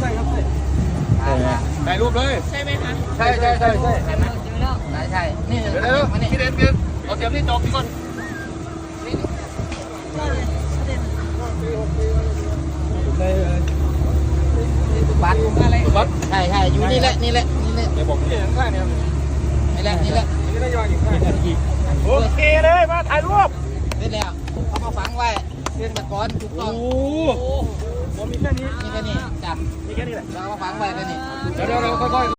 ใช่ครับใช่ถ่ายรูปเลย ใช่ไหมคะใช่ใช่ใช่ใช่ใช่ไหมใช่ใช่นี่เดี๋ยวเดี๋ยวมานี่พี่เด่นพี่เด่นเอาเตรียมที่จอกก่อนได้เลยบัตรอะไรวัดใช่ใช่อยู่นี่แหละนี่แหละนี่แหละเดี๋ยวบอกพี่นี่ข้างเนี่ยนี่แหละนี่แหละนี่ได้ยังอีกข้างโอเคเลยมาถ่ายรูปนี่แล้วเขามาฝังไว้เรื่องตะกอนถูกต้อง จับมีแค่นี้แหละเราเอามาฝังไว้แค่นี้เดี๋ยวเดี๋ยวเราค่อย